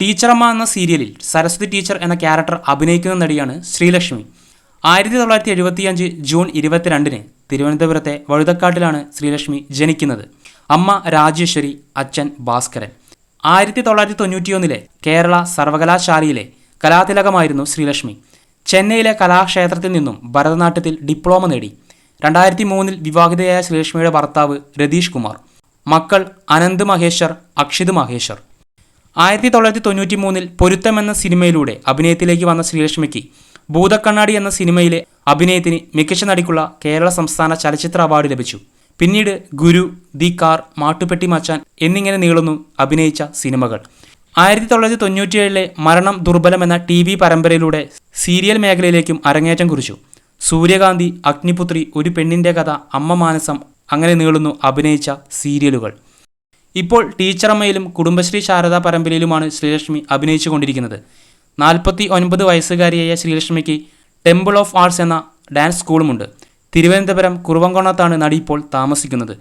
ടീച്ചറമ്മ എന്ന സീരിയലിൽ സരസ്വതി ടീച്ചർ എന്ന ക്യാരക്ടർ അഭിനയിക്കുന്ന നടിയാണ് ശ്രീലക്ഷ്മി. ആയിരത്തി തൊള്ളായിരത്തി എഴുപത്തിയഞ്ച് ജൂൺ ഇരുപത്തിരണ്ടിന് തിരുവനന്തപുരത്തെ വഴുതക്കാട്ടിലാണ് ശ്രീലക്ഷ്മി ജനിക്കുന്നത്. അമ്മ രാജേശ്വരി അച്ഛൻ ഭാസ്കരൻ. ആയിരത്തി തൊള്ളായിരത്തി തൊണ്ണൂറ്റിയൊന്നിലെ കേരള സർവകലാശാലയിലെ കലാതിലകമായിരുന്നു ശ്രീലക്ഷ്മി. ചെന്നൈയിലെ കലാക്ഷേത്രത്തിൽ നിന്നും ഭരതനാട്യത്തിൽ ഡിപ്ലോമ നേടി. രണ്ടായിരത്തി മൂന്നിൽ വിവാഹിതയായ ശ്രീലക്ഷ്മിയുടെ ഭർത്താവ് രതീഷ് കുമാർ. മക്കൾ അനന്ത് മഹേശ്വർ അക്ഷിത് മഹേശ്വർ. ആയിരത്തി തൊള്ളായിരത്തി തൊണ്ണൂറ്റി മൂന്നിൽ പൊരുത്തം എന്ന സിനിമയിലൂടെ അഭിനയത്തിലേക്ക് വന്ന ശ്രീലക്ഷ്മിക്ക് ഭൂതക്കണ്ണാടി എന്ന സിനിമയിലെ അഭിനയത്തിന് മികച്ച നടിക്കുള്ള കേരള സംസ്ഥാന ചലച്ചിത്ര അവാർഡ് ലഭിച്ചു. പിന്നീട് ഗുരു ദി കാർ മാട്ടുപെട്ടി മച്ചാൻ എന്നിങ്ങനെ നീളുന്നു അഭിനയിച്ച സിനിമകൾ. ആയിരത്തി തൊള്ളായിരത്തി തൊണ്ണൂറ്റിയേഴിലെ മരണം ദുർബലം എന്ന ടി വി പരമ്പരയിലൂടെ സീരിയൽ മേഖലയിലേക്കും അരങ്ങേറ്റം കുറിച്ചു. സൂര്യകാന്തി അഗ്നിപുത്രി ഒരു പെണ്ണിന്റെ കഥ അമ്മ മാനസം അങ്ങനെ നീളുന്നു അഭിനയിച്ച സീരിയലുകൾ. ഇപ്പോൾ ടീച്ചറമ്മയിലും കുടുംബശ്രീ ശാരദാ പരമ്പരയിലുമാണ് ശ്രീലക്ഷ്മി അഭിനയിച്ചു കൊണ്ടിരിക്കുന്നത് നാൽപ്പത്തി ഒൻപത് വയസ്സുകാരിയായ ശ്രീലക്ഷ്മിക്ക് ടെമ്പിൾ ഓഫ് ആർട്സ് എന്ന ഡാൻസ് സ്കൂളുമുണ്ട്. തിരുവനന്തപുരം കുറുവങ്കോണത്താണ് നടി ഇപ്പോൾ താമസിക്കുന്നത്.